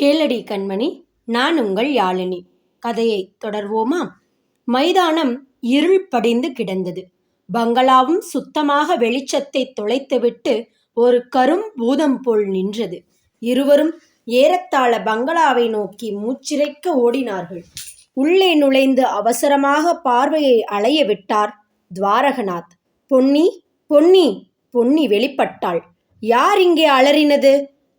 கேளடி கண்மணி நான் உங்கள் யாழினி. கதையை தொடர்வோமா? மைதானம் இருள் படிந்து கிடந்தது. பங்களாவும் சுத்தமாக வெளிச்சத்தை தொலைத்துவிட்டு ஒரு கரும் பூதம் போல் நின்றது. இருவரும் ஏறத்தாழ பங்களாவை நோக்கி மூச்சிறைக்க ஓடினார்கள். உள்ளே நுழைந்து அவசரமாக பார்வையை அலைய விட்டார் துவாரகநாத். பொன்னி பொன்னி பொன்னி வெளிப்பட்டாள். யார் இங்கே அலறினது?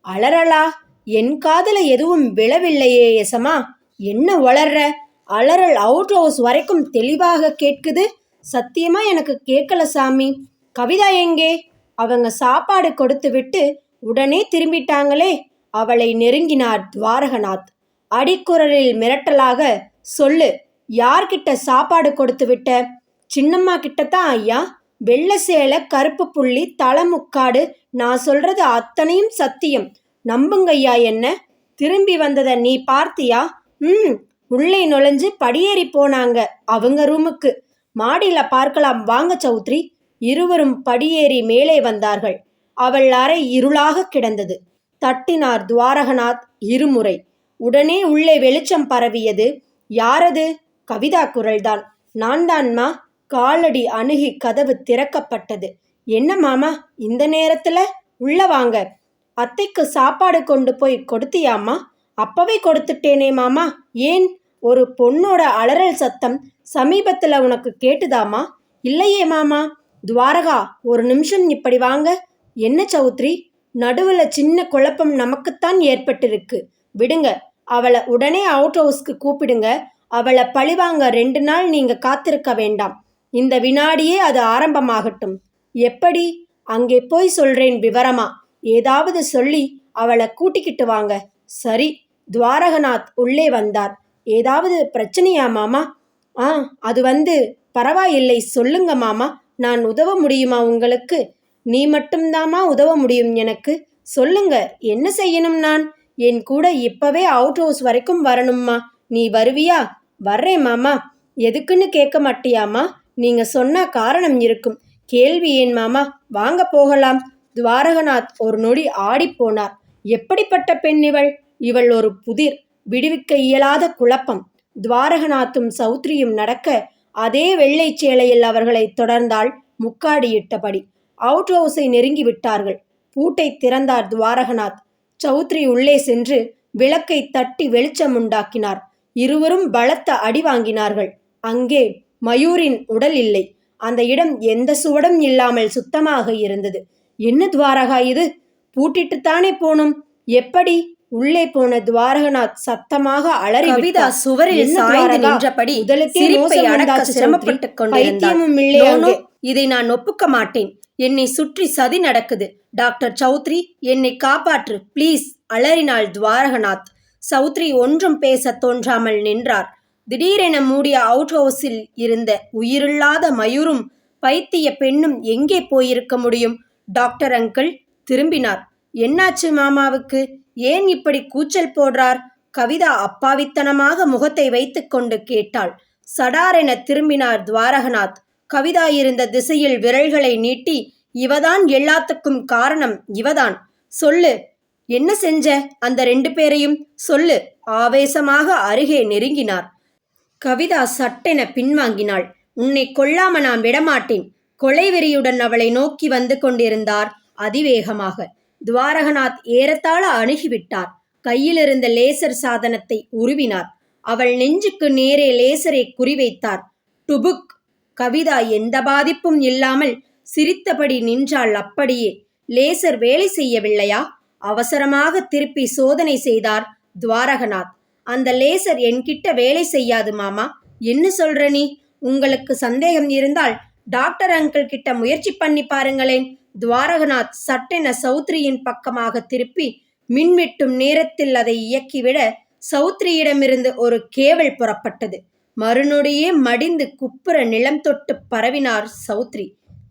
அலறலா? என் காதல எதுவும் விழவில்லையே எசமா. என்ன வளர்ற? அலறல் அவுட் ஹவுஸ் வரைக்கும் தெளிவாக கேட்குது. சத்தியமா எனக்கு கேட்கல சாமி. கவிதா எங்கே? அவங்க சாப்பாடு கொடுத்து விட்டு உடனே திரும்பிட்டாங்களே. அவளை நெருங்கினார் துவாரகநாத். அடிக்குரலில் மிரட்டலாக சொல்லு யார்கிட்ட சாப்பாடு கொடுத்து விட்ட? சின்னம்மா கிட்டத்தான் ஐயா. வெள்ளை சேலை கருப்பு புள்ளி தலைமுக்காடு நான் சொல்றது அத்தனையும் சத்தியம். நம்புங்கய்யா என்ன? திரும்பி வந்ததை நீ பார்த்தியா? ம் உள்ளே நுழைஞ்சு படியேறி போனாங்க அவங்க ரூமுக்கு. மாடியில பார்க்கலாம் வாங்க சௌத்ரி. இருவரும் படியேறி மேலே வந்தார்கள். அவள் அறை இருளாக கிடந்தது. தட்டினார் துவாரகநாத் இருமுறை. உடனே உள்ளே வெளிச்சம் பரவியது. யாரது? கவிதா குரல்தான். நான் தான்மா காலடி அணுகி கதவு திறக்கப்பட்டது. என்ன மாமா இந்த நேரத்துல? உள்ள வாங்க. அத்தைக்கு சாப்பாடு கொண்டு போய் கொடுத்தியாம்மா? அப்பவே கொடுத்துட்டேனே மாமா. ஏன்? ஒரு பொண்ணோட அலறல் சத்தம் சமீபத்தில் உனக்கு கேட்டுதாமா இல்லையே மாமா. துவாரகா ஒரு நிமிஷம் இப்படி வாங்க. என்ன சௌத்ரி? நடுவில் சின்ன குழப்பம் நமக்குத்தான் ஏற்பட்டிருக்கு. விடுங்க. அவளை உடனே அவுட் ஹவுஸ்க்கு கூப்பிடுங்க. அவளை பழிவாங்க ரெண்டு நாள் நீங்கள் காத்திருக்க வேண்டாம். இந்த வினாடியே அது ஆரம்பமாகட்டும். எப்படி? அங்கே போய் சொல்கிறேன் விவரமா. ஏதாவது சொல்லி அவளை கூட்டிக்கிட்டு வாங்க. சரி துவாரகநாத் உள்ளே வந்தார். ஏதாவது பிரச்சனையா மாமா? ஆ அது வந்து பரவாயில்லை சொல்லுங்க மாமா. நான் உதவ முடியுமா உங்களுக்கு? நீ மட்டும்தாமா உதவ முடியும் எனக்கு. சொல்லுங்க என்ன செய்யணும் நான்? என் கூட இப்பவே அவுட் ஹவுஸ் வரைக்கும் வரணும்மா. நீ வருவியா? வர்றேன் மாமா. எதுக்குன்னு கேட்க மாட்டியாமா நீங்க சொன்னா காரணம் இருக்கும். கேள்வி ஏன் மாமா? வாங்க போகலாம். துவாரகநாத் ஒரு நொடி ஆடிப்போனார் எப்படிப்பட்ட பெண் இவள்? இவள் ஒரு புதிர் விடுவிக்க இயலாத குழப்பம். துவாரகநாத்தும் சௌத்ரியும் நடக்க அதே வெள்ளை சேலையில் அவர்களை தொடர்ந்தால் முக்காடியிட்டபடி. அவுட் ஹவுஸை நெருங்கி விட்டார்கள். பூட்டை திறந்தார் துவாரகநாத். சௌத்ரி உள்ளே சென்று விளக்கை தட்டி வெளிச்சம் உண்டாக்கினார். இருவரும் பலத்த அடி வாங்கினார்கள். அங்கே மயூரின் உடல் இல்லை. அந்த இடம் எந்த சுவடும் இல்லாமல் சுத்தமாக இருந்தது. என்ன துவாரகா இது? பூட்டிட்டுத்தானே போனோம் எப்படி? உள்ளே போன துவாரகநாத் சத்தமாக அலறி கவிதா சுவரில் சாய்ந்து நின்றபடி சிரிப்பை அடக்க சிரமப்பட்டுக் கொண்டிருந்தாள் இதை நான் ஒப்புக்க மாட்டேன். என்னை சுற்றி சதி நடக்குது. டாக்டர் சௌத்ரி என்னை காப்பாற்று. ப்ளீஸ் அலறினாள் துவாரகநாத். சௌத்ரி ஒன்றும் பேச தோன்றாமல் நின்றார். திடீரென மூடிய அவுட் ஹவுஸில் இருந்த உயிரில்லாத மயூரும் பைத்திய பெண்ணும் எங்கே போயிருக்க முடியும்? டாக்டர் அங்கிள் திரும்பினார். என்னாச்சு மாமாவுக்கு? ஏன் இப்படி கூச்சல் போடுறார்? கவிதா அப்பாவித்தனமாக முகத்தை வைத்துக்கொண்டு கேட்டாள். சடாரென திரும்பினார் துவாரகநாத். கவிதா இருந்த திசையில் விரல்களை நீட்டி இவதான் எல்லாத்துக்கும் காரணம் இவதான். சொல்லு. என்ன செஞ்ச? அந்த ரெண்டு பேரையும் சொல்லு. ஆவேசமாக அருகே நெருங்கினார். கவிதா சட்டென பின்வாங்கினாள். உன்னை கொல்லாம நான் விடமாட்டேன். கொலைவெறியுடன் அவளை நோக்கி வந்து கொண்டிருந்தார் அதிவேகமாக. துவாரகநாத் ஏறத்தாழ அணுகிவிட்டார். கையிலிருந்த லேசர் சாதனத்தை உருவினார். அவள் நெஞ்சுக்கு நேரே லேசரை குறிவைத்தார். டுபுக்! கவிதா எந்த பாதிப்பும் இல்லாமல் சிரித்தபடி நின்றாள் அப்படியே. லேசர் வேலை செய்யவில்லையா? அவசரமாக திருப்பி சோதனை செய்தார் துவாரகநாத். அந்த லேசர் என்கிட்ட வேலை செய்யாது மாமா. என்ன சொல்ற நீ? உங்களுக்கு சந்தேகம் இருந்தால் டாக்டர் அங்கிள் கிட்ட முயற்சி பண்ணி பாருங்களேன். துவாரகநாத் சட்டென சௌத்ரியின் பக்கமாக திருப்பி மின்வெட்டும் நேரத்தில் அதை இயக்கிவிட சௌத்ரியிடமிருந்து ஒரு கேவல் புறப்பட்டது. மறுநொடியே மடிந்து குப்புற நிலம் தொட்டு பரவினார் சௌத்ரி.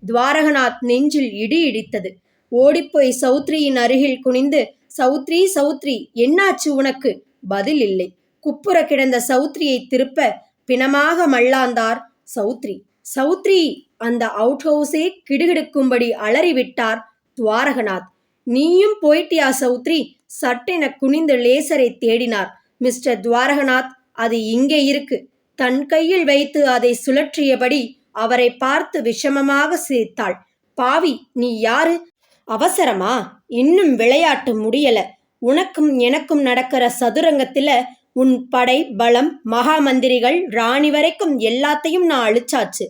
துவாரகநாத் நெஞ்சில் இடி இடித்தது. ஓடிப்போய் சௌத்ரியின் அருகில் குனிந்து சௌத்ரி சௌத்ரி என்னாச்சு உனக்கு? பதில் இல்லை. குப்புற கிடந்த சௌத்ரியை திருப்ப பிணமாக மல்லாந்தார் சௌத்ரி. சௌத்ரி அந்த அவுட் ஹவுஸே கிடுகிடுக்கும்படி அலறிவிட்டார் துவாரகநாத். நீயும் போயிட்டியா சௌத்ரி? சட்டென குனிந்து லேசரை தேடினார். மிஸ்டர் துவாரகநாத் அது இங்கே இருக்கு. தன் கையில் வைத்து அதை சுழற்றியபடி அவரை பார்த்து விஷமமாக சிரித்தாள். பாவி நீ யாரு? அவசரமா? இன்னும் விளையாட்டு முடியல. உனக்கும் எனக்கும் நடக்கிற சதுரங்கத்துல உன் படை பலம் மகாமந்திரிகள் ராணி வரைக்கும் எல்லாத்தையும் நான் அழிச்சாச்சு.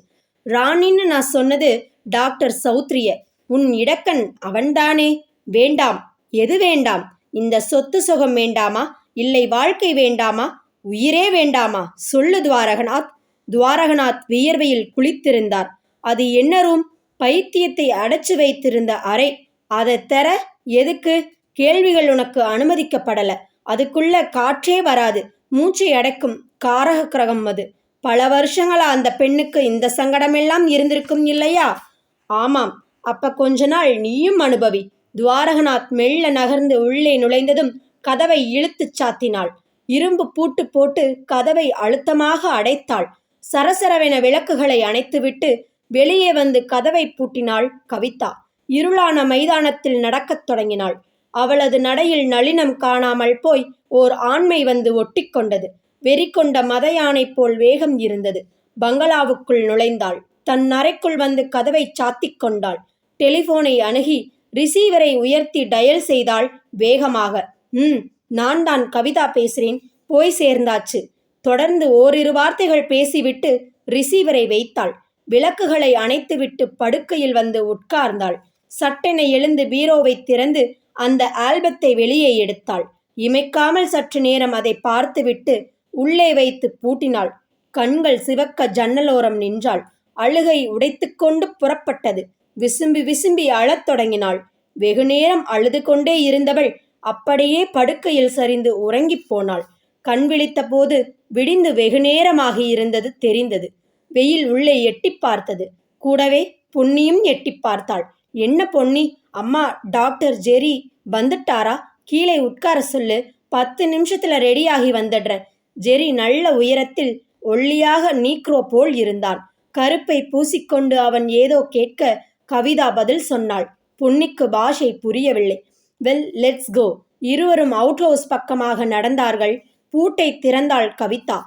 ராணின்னு நான் சொன்னது டாக்டர் சௌத்ரிய. உன் இடக்கன் அவன்தானே? வேண்டாம். எது வேண்டாம்? இந்த சொத்து சுகம் வேண்டாமா? இல்லை வாழ்க்கை வேண்டாமா? உயிரே வேண்டாமா? சொல்லு துவாரகநாத். துவாரகநாத் வியர்வையில் குளித்திருந்தார். அது என்ன ரூம்? பைத்தியத்தை அடைச்சு வைத்திருந்த அறை. அதை தர எதுக்கு? கேள்விகள் உனக்கு அனுமதிக்கப்படல. அதுக்குள்ள காற்றே வராது. மூச்சை அடைக்கும் காரக கிரகம் அது. பல வருஷங்களா அந்த பெண்ணுக்கு இந்த சங்கடமெல்லாம் இருந்திருக்கும் இல்லையா? ஆமாம். அப்ப கொஞ்ச நாள் நீயும் அனுபவி. துவாரகநாத் மெல்ல நகர்ந்து உள்ளே நுழைந்ததும் கதவை இழுத்துச் சாத்தினாள். இரும்பு பூட்டு போட்டு கதவை அழுத்தமாக அடைத்தாள். சரசரவென விளக்குகளை அணைத்துவிட்டு வெளியே வந்து கதவை பூட்டினாள் கவிதா. இருளான மைதானத்தில் நடக்கத் தொடங்கினாள். அவளது நடையில் நளினம் காணாமல் போய் ஓர் ஆண்மை வந்து ஒட்டிக்கொண்டது வெறிக்கொண்ட மத யானை போல் வேகம் இருந்தது. பங்களாவுக்குள் நுழைந்தாள். தன் அறைக்குள் வந்து கதவை சாத்திக் கொண்டாள். டெலிபோனை அணுகி ரிசீவரை உயர்த்தி டயல் செய்தாள் வேகமாக. ம் நான் தான் கவிதா பேசுறேன். போய் சேர்ந்தாச்சு. தொடர்ந்து ஓரிரு வார்த்தைகள் பேசிவிட்டு ரிசீவரை வைத்தாள். விளக்குகளை அணைத்துவிட்டு படுக்கையில் வந்து உட்கார்ந்தாள். சட்டென எழுந்து பீரோவை திறந்து அந்த ஆல்பத்தை வெளியே எடுத்தாள். இமைக்காமல் சற்று நேரம் அதை பார்த்துவிட்டு உள்ளே வைத்து பூட்டினாள். கண்கள் சிவக்க ஜன்னலோரம் நின்றாள். அழுகை உடைத்துக்கொண்டு புறப்பட்டது. விசும்பி விசும்பி அழத் தொடங்கினாள். வெகுநேரம் அழுது கொண்டே இருந்தவள் அப்படியே படுக்கையில் சரிந்து உறங்கிப் போனாள். கண் விழித்த போது விடிந்து வெகுநேரமாகி இருந்தது தெரிந்தது. வெயில் உள்ளே எட்டி பார்த்தது. கூடவே பொன்னியும் எட்டி பார்த்தாள். என்ன பொன்னி? அம்மா டாக்டர் ஜெரி வந்துட்டாரா? கீழே உட்கார சொல்லு. பத்து நிமிஷத்துல ரெடியாகி வந்துடுறேன் ஜெரி நல்ல உயரத்தில் ஒல்லியாக நீக்ரோ போல் இருந்தான். கருப்பை பூசிக்கொண்டு அவன் ஏதோ கேட்க கவிதா பதில் சொன்னாள். பொன்னிக்கு பாஷை புரியவில்லை. Well let's go. இருவரும் அவுட் ஹவுஸ் பக்கமாக நடந்தார்கள். பூட்டை திறந்தாள் கவிதா.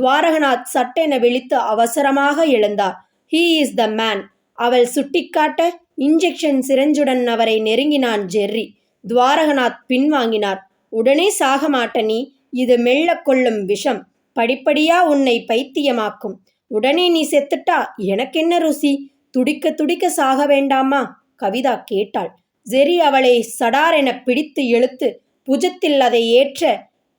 துவாரகநாத் சட்டென விழித்து அவசரமாக எழுந்தார். ஹீ இஸ் த மேன் அவள் சுட்டிக்காட்ட இன்ஜெக்ஷன் சிரஞ்சுடன் அவரை நெருங்கினான் ஜெர்ரி. துவாரகநாத் பின்வாங்கினார். உடனே சாக மாட்ட நீ. இது மெல்ல கொள்ளும் விஷம். படிப்படியா உன்னை பைத்தியமாக்கும். உடனே நீ செத்துட்டா எனக்கென்ன ருசி? துடிக்க துடிக்க சாக வேண்டாமா? கவிதா கேட்டாள். ஜெரி அவளை சடாரென பிடித்து இழுத்து புஜத்தில் அதை ஏற்ற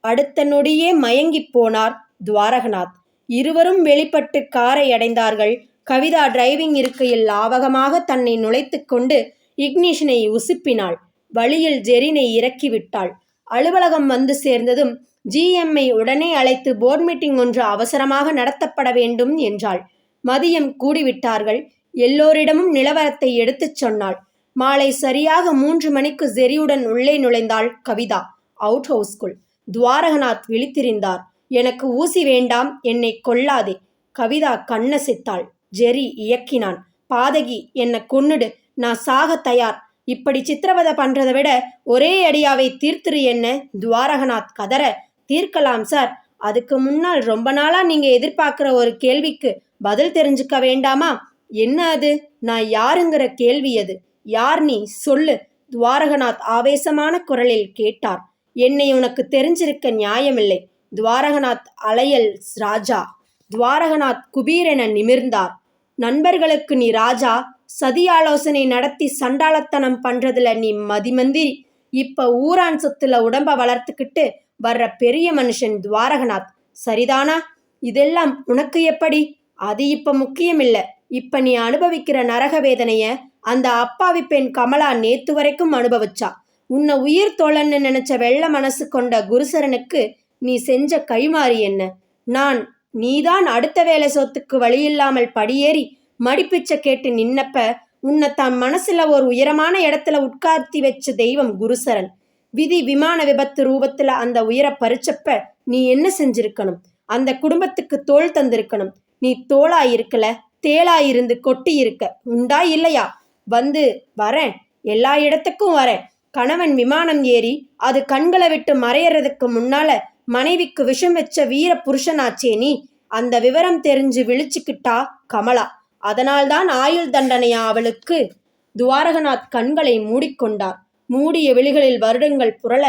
அடுத்த நொடியே மயங்கிப் போனார் துவாரகநாத். இருவரும் வெளிப்பட்டு காரை அடைந்தார்கள். கவிதா டிரைவிங் இருக்கையில் லாவகமாக தன்னை நுழைத்து கொண்டு இக்னிஷனை உசுப்பினாள். வழியில் ஜெரினை இறக்கிவிட்டாள். அலுவலகம் வந்து சேர்ந்ததும் ஜிஎம்ஐ உடனே அழைத்து போர்ட் மீட்டிங் ஒன்று அவசரமாக நடத்தப்பட வேண்டும் என்றாள். மதியம் கூடிவிட்டார்கள். எல்லோரிடமும் நிலவரத்தை எடுத்துச் சொன்னாள். மாலை சரியாக மூன்று மணிக்கு ஜெரியுடன் உள்ளே நுழைந்தாள் கவிதா. அவுட் ஹவுஸ்குள் துவாரகநாத் விழித்திருந்தார். எனக்கு ஊசி வேண்டாம் என்னை கொல்லாதே. கவிதா கண்ணசித்தாள். ஜெரி இயக்கினான். பாதகி என்னை கொன்னுடு. நான் சாக தயார். இப்படி சித்திரவதை பண்றதை விட ஒரே அடியாவை தீர்த்துரு என்ன? துவாரகநாத் கதற. தீர்க்கலாம் சார். அதுக்கு முன்னால் ரொம்ப நாளா நீங்க எதிர்பார்க்கிற ஒரு கேள்விக்கு பதில் தெரிஞ்சுக்க வேண்டாமா? என்ன அது? நான் யாருங்கிற கேள்வி அது யார் நீ? சொல்லு. துவாரகநாத் ஆவேசமான குரலில் கேட்டார். என்னை உனக்கு தெரிஞ்சிருக்க நியாயமில்லை. துவாரகநாத் அலையல் ராஜா. துவாரகநாத் குபீரென நிமிர்ந்தார். நண்பர்களுக்கு நீ ராஜா. சதி ஆலோசனை நடத்தி சண்டாளத்தனம் பண்றதுல நீ மதிமந்திரி. இப்ப ஊரான் சொத்துல உடம்ப வளர்த்துக்கிட்டு வர்ற பெரிய மனுஷன் துவாரகநாத். சரிதானா? இதெல்லாம் உனக்கு எப்படி? அது இப்ப முக்கியமில்ல. இப்ப நீ அனுபவிக்கிற நரக வேதனைய அந்த அப்பாவி பெண் கமலா நேத்து வரைக்கும் அனுபவிச்சா. உன்னை உயிர் தோழன்னு நினைச்ச வெள்ள மனசு கொண்ட குருசரனுக்கு நீ செஞ்ச கைமாறி என்ன? நான் நீதான் அடுத்த வேலை சொத்துக்கு வழியில்லாமல் படியேறி மடிப்பிச்ச கேட்டு நின்னப்ப உன்னை தன் மனசுல ஒரு உயரமான இடத்துல உட்கார்த்தி வச்ச தெய்வம் குருசரன். விதி விமான விபத்து ரூபத்துல அந்த உயர பறிச்சப்ப நீ என்ன செஞ்சிருக்கணும்? அந்த குடும்பத்துக்கு தோல் தந்திருக்கணும். நீ தோளா இருக்கல தேளா இருந்து கொட்டி இருக்க உண்டா இல்லையா? வந்து வரேன். எல்லா இடத்துக்கும் வரேன். கணவன் விமானம் ஏறி அது கண்களை விட்டு மறையறதுக்கு முன்னால மனைவிக்கு விஷம் வச்ச வீர புருஷனாச்சே நீ. அந்த விவரம் தெரிஞ்சு விழிச்சுக்கிட்டா கமலா. அதனால்தான் ஆயுள் தண்டனையா அவளுக்கு? துவாரகநாத் கண்களை மூடிக்கொண்டார். மூடிய விழிகளில் வருடங்கள் புரள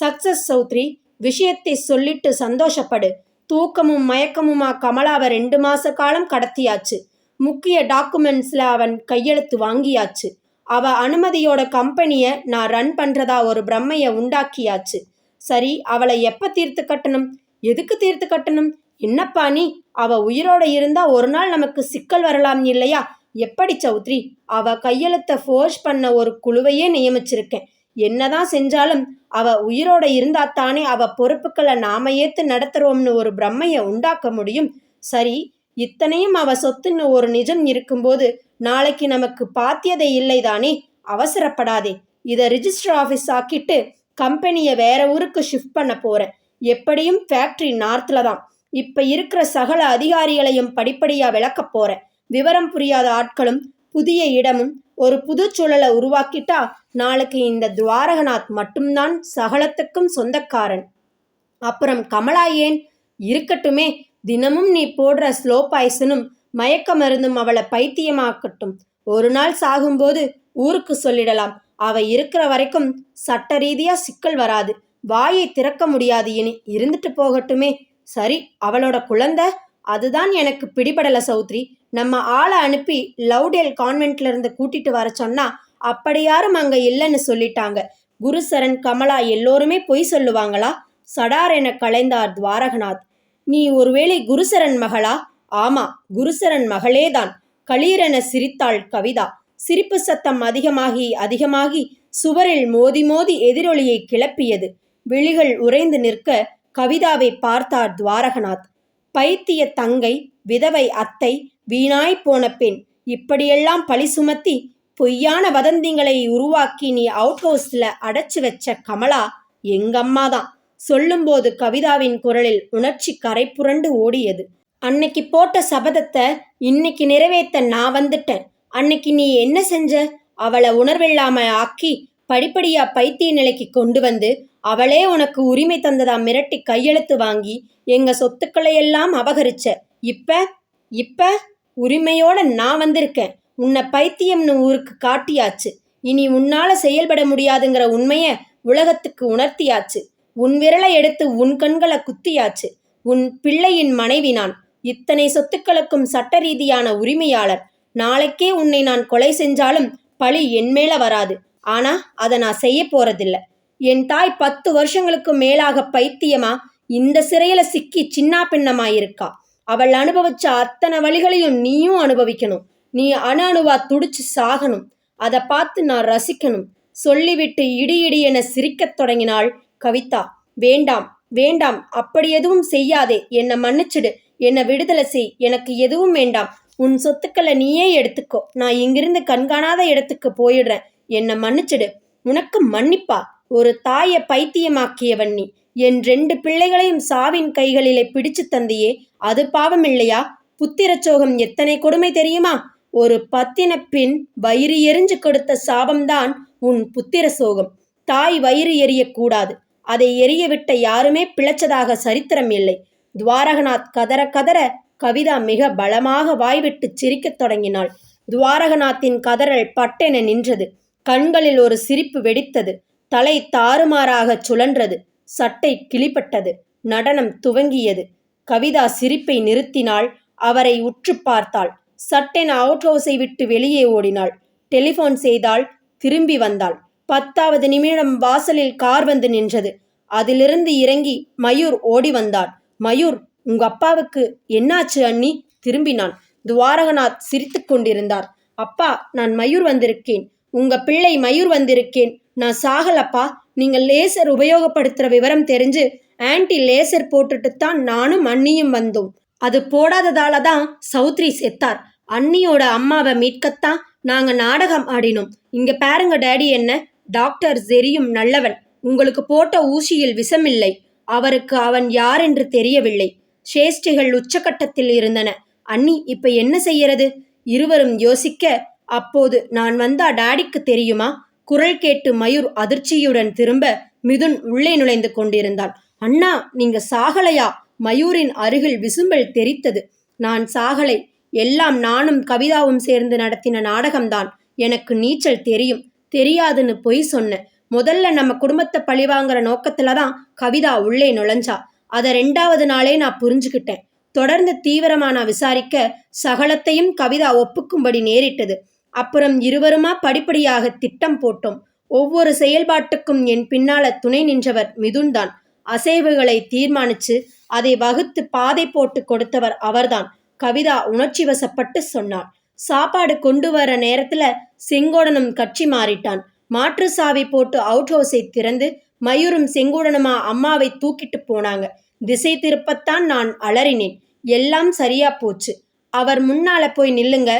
சக்சஸ் சௌத்ரி விஷயத்தை சொல்லிட்டு சந்தோஷப்படு. தூக்கமும் மயக்கமுமா கமலாவை ரெண்டு மாச காலம் கடத்தியாச்சு. முக்கிய டாக்குமெண்ட்ஸில் அவன் கையெழுத்து வாங்கியாச்சு. அவ அனுமதியோட கம்பெனியை நான் ரன் பண்ணுறதா ஒரு பிரம்மையை உண்டாக்கியாச்சு. சரி அவளை எப்போ தீர்த்து கட்டணும்? எதுக்கு தீர்த்து கட்டணும்? என்னப்பா நீ? அவ உயிரோட இருந்தா ஒரு நாள் நமக்கு சிக்கல் வரலாம் இல்லையா? எப்படி சௌத்ரி? அவ கையெழுத்த ஃபோர்ஸ் பண்ண ஒரு குழுவையே நியமிச்சிருக்கேன். என்னதான் செஞ்சாலும் அவ உயிரோட இருந்தா தானே அவ பொறுப்புகளை நாம ஏத்து நடத்துறோம்னு ஒரு பிரம்மைய உண்டாக்க முடியும். சரி இத்தனையும் அவ சொத்துன்னு ஒரு நிஜம் இருக்கும்போது நாளைக்கு நமக்கு பாத்தியதை இல்லைதானே? அவசரப்படாதே. இதை ரிஜிஸ்டர் ஆஃபீஸ் ஆக்கிட்டு கம்பெனியை வேற ஊருக்கு ஷிஃப்ட் பண்ண போறேன். எப்படியும் ஃபேக்டரி நார்த்ல தான். இப்ப இருக்கிற சகல அதிகாரிகளையும் படிப்படியா விளக்கப் போறேன். விவரம் புரியாத ஆட்களும் புதிய இடமும் ஒரு புது சூழலை உருவாக்கிட்டா நாளைக்கு இந்த துவாரகநாத் மட்டும்தான் சகலத்துக்கும் சொந்தக்காரன். அப்புறம் கமலா ஏன்? இருக்கட்டுமே தினமும் நீ போடுற ஸ்லோ பாய்சனும் மயக்க மருந்தும் அவளை பைத்தியமாக்கட்டும். ஒரு நாள் சாகும்போது ஊருக்கு சொல்லிடலாம். அவ இருக்கிற வரைக்கும் சட்ட ரீதியா சிக்கல் வராது. வாயை திறக்க முடியாது இனி. இருந்துட்டு போகட்டுமே. சரி அவளோட குழந்தை? அதுதான் எனக்கு பிடிபடல சௌத்ரி. நம்ம ஆளை அனுப்பி லவ்டேல் கான்வென்ட்ல இருந்து கூட்டிட்டு வர சொன்னா அப்படி யாரும் அங்க இல்லைன்னு சொல்லிட்டாங்க. குருசரன் கமலா எல்லோருமே பொய் சொல்லுவாங்களா? சடார் என கலைந்தார் துவாரகநாத். நீ ஒருவேளை குருசரன் மகளா? ஆமா குருசரன் மகளேதான். களீரென சிரித்தாள் கவிதா. சிரிப்பு சத்தம் அதிகமாகி அதிகமாகி சுவரில் மோதி மோதி எதிரொலியை கிளப்பியது. விழிகள் உறைந்து நிற்க கவிதாவை பார்த்தார் துவாரகநாத். பைத்திய தங்கை விதவை அத்தை வீணாய் போன பெண் இப்படியெல்லாம் பழி சுமத்தி பொய்யான வதந்திங்களை உருவாக்கி நீ அவுட் ஹவுஸில் அடைச்சி வச்ச கமலா எங்கம்மா தான் சொல்லும்போது கவிதாவின் குரலில் உணர்ச்சி கரை புரண்டு ஓடியது. அன்னைக்கு போட்ட சபதத்தை இன்னைக்கு நிறைவேற்ற நான் வந்துட்டேன். அன்னைக்கு நீ என்ன செஞ்ச? அவளை உணர்வில்லாம ஆக்கி படிப்படியா பைத்திய நிலைக்கு கொண்டு வந்து அவளே உனக்கு உரிமை தந்ததா மிரட்டி கையெழுத்து வாங்கி எங்க சொத்துக்களை எல்லாம் அபகரிச்ச. இப்ப? இப்ப? உரிமையோட நான் வந்திருக்கேன். உன்னை பைத்தியம்னு ஊருக்கு காட்டியாச்சு. இனி உன்னால செயல்பட முடியாதுங்கிற உண்மைய உலகத்துக்கு உணர்த்தியாச்சு. உன் விரலை எடுத்து உன் கண்களை குத்தியாச்சு. உன் பிள்ளையின் மனைவி நான் இத்தனை சொத்துக்களுக்கும் சட்ட ரீதியான உரிமையாளர். நாளைக்கே உன்னை நான் கொலை செஞ்சாலும் பழி என் மேல வராது. ஆனா அதை நான் செய்ய போறதில்ல. என் தாய் பத்து வருஷங்களுக்கு மேலாக பைத்தியமா? இந்த சிறையில சிக்கி சின்னா பின்னமாயிருக்கா? அவள் அனுபவிச்ச அத்தனை வழிகளையும் நீயும் அனுபவிக்கணும். நீ அணு அணுவா துடிச்சு சாகணும். அதை பார்த்து நான் ரசிக்கணும். சொல்லிவிட்டு இடி இடி என சிரிக்கத் தொடங்கினாள் கவிதா. வேண்டாம் வேண்டாம் அப்படி எதுவும் செய்யாதே. என்னை மன்னிச்சிடு. என்னை விடுதலை செய். எனக்கு எதுவும் வேண்டாம். உன் சொத்துக்களை நீயே எடுத்துக்கோ. நான் இங்கிருந்து கண்காணாத இடத்துக்கு போயிடுறேன். என்னை மன்னிச்சிடு. உனக்கு மன்னிப்பா. ஒரு தாயை பைத்தியமாக்கியவன் நீ. என் ரெண்டு பிள்ளைகளையும் சாவின் கைகளிலே பிடிச்சு தந்தியே அது பாவம் இல்லையா? புத்திரச்சோகம் எத்தனை கொடுமை தெரியுமா? ஒரு பத்தின பின் வயிறு எரிஞ்சு கொடுத்த சாபம்தான் உன் புத்திர சோகம் தாய் வயிறு எரியக்கூடாது. அதை எரிய விட்ட யாருமே பிழைச்சதாக சரித்திரம் இல்லை. துவாரகநாத் கதற கதற கவிதா மிக பலமாக வாய்விட்டு சிரிக்கத் தொடங்கினாள். துவாரகநாத்தின் கதறல் பட்டென நின்றது. கண்களில் ஒரு சிரிப்பு வெடித்தது. தலை தாறுமாறாக சுழன்றது. சட்டை கிளிப்பட்டது நடனம் துவங்கியது. கவிதா சிரிப்பை நிறுத்தினாள். அவரை உற்று பார்த்தாள். சட்டென அவுட் ஹவுஸை விட்டு வெளியே ஓடினாள். டெலிஃபோன் செய்தாள். திரும்பி வந்தாள். பத்தாவது நிமிடம் வாசலில் கார் வந்து நின்றது. அதிலிருந்து இறங்கி மயூர் ஓடி வந்தார். மயூர் உங்க அப்பாவுக்கு என்னாச்சு அண்ணி? திரும்பினான். துவாரகநாத் சிரித்து கொண்டிருந்தார். அப்பா நான் மயூர் வந்திருக்கேன். உங்க பிள்ளை மயூர் வந்திருக்கேன். நான் சாகலப்பா. நீங்க லேசர் உபயோகப்படுத்துற விவரம் தெரிஞ்சு ஆன்டி லேசர் போட்டுட்டு தான் நானும் அண்ணியும் வந்தோம். அது போடாததால தான் சௌத்ரி செத்தார். அண்ணியோட அம்மாவை மீட்கத்தான் நாங்க நாடகம் ஆடினோம். இங்க பாருங்க டேடி என்ன. டாக்டர் ஜெரியும் நல்லவன். உங்களுக்கு போட்ட ஊசியில் விஷமில்லை. அவருக்கு அவன் யார் என்று தெரியவில்லை. சேஷ்டிகள் உச்சக்கட்டத்தில் இருந்தன. அண்ணி இப்ப என்ன செய்யறது? இருவரும் யோசிக்க அப்போது நான் வந்தா டாடிக்கு தெரியுமா? குரல் கேட்டு மயூர் அதிர்ச்சியுடன் திரும்ப மிதுன் உள்ளே நுழைந்து கொண்டிருந்தான் அண்ணா நீங்க சாகலையா? மயூரின் அருகில் விசும்பல் தெரித்தது. நான் சாகலை. எல்லாம் நானும் கவிதாவும் சேர்ந்து நடத்தின நாடகம்தான். எனக்கு நீச்சல் தெரியும். தெரியாதுன்னு பொய் சொன்னேன் முதல்ல நம்ம குடும்பத்தை பழிவாங்கிற நோக்கத்துல தான் கவிதா உள்ளே நுழைஞ்சா. அதை ரெண்டாவது நாளே நான் புரிஞ்சுக்கிட்டேன். தொடர்ந்து தீவிரமா நான் விசாரிக்க சகலத்தையும் கவிதா ஒப்புக்கும்படி நேரிட்டது. அப்புறம் இருவருமா படிப்படியாக திட்டம் போட்டோம். ஒவ்வொரு செயல்பாட்டுக்கும் என் பின்னால துணை நின்றவர் மிதுன்தான். அசைவுகளை தீர்மானிச்சு அதை வகுத்து பாதை போட்டு கொடுத்தவர் அவர்தான். கவிதா உணர்ச்சி வசப்பட்டு சொன்னாள். சாப்பாடு கொண்டு வர நேரத்துல செங்கோடனும் கட்சி மாறிட்டான். மாற்று சாவி போட்டு அவுட் ஹவுஸை திறந்து மயூரும் செங்கோடனுமா அம்மாவை தூக்கிட்டு போனாங்க. திசை திருப்பத்தான் நான் அலறினேன். எல்லாம் சரியா போச்சு. அவர் முன்னால போய் நில்லுங்க.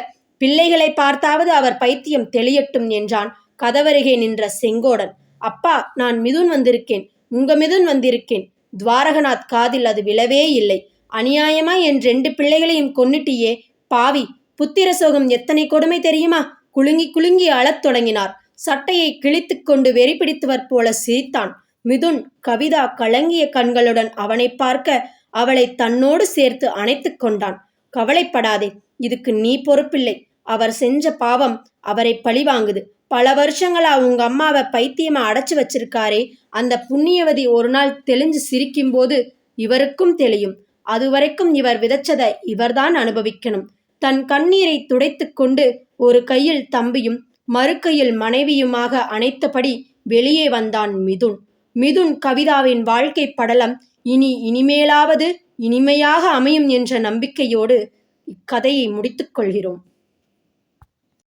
பிள்ளைகளை பார்த்தாவது அவர் பைத்தியம் தெளியட்டும் என்றான். கதவருகே நின்ற செங்கோடன் அப்பா நான் மிதுன் வந்திருக்கேன் உங்க மிதுன் வந்திருக்கேன். துவாரகநாத் காதில் அது விழவே இல்லை. அநியாயமா என் ரெண்டு பிள்ளைகளையும் கொன்னுட்டியே. பாவி புத்திர சோகம் எத்தனை கொடுமை தெரியுமா? குலுங்கி குலுங்கி அழத் தொடங்கினார். சட்டையை கிழித்து கொண்டு வெறி பிடித்தவர் போல சிரித்தான். மிதுன் கவிதா கலங்கிய கண்களுடன் அவனை பார்க்க அவளை தன்னோடு சேர்த்து அணைத்து கொண்டான். கவலைப்படாதே இதுக்கு நீ பொறுப்பில்லை. அவர் செஞ்ச பாவம் அவரை பழிவாங்குது. பல வருஷங்களா உங்க அம்மாவை பைத்தியமா அடைச்சு வச்சிருக்காரே. அந்த புண்ணியவதி ஒரு நாள் தெளிஞ்சு சிரிக்கும்போது இவருக்கும் தெளியும். அதுவரைக்கும் இவர் விதைச்சதை இவர்தான் அனுபவிக்கணும். தன் கண்ணீரை துடைத்து கொண்டு ஒரு கையில் தம்பியும் மறு கையில் மனைவியுமாக அணைத்தபடி வெளியே வந்தான் மிதுன். மிதுன் கவிதாவின் வாழ்க்கை படலம் இனி இனிமேலாவது இனிமையாக அமையும் என்ற நம்பிக்கையோடு இக்கதையை முடித்துக் கொள்கிறோம்.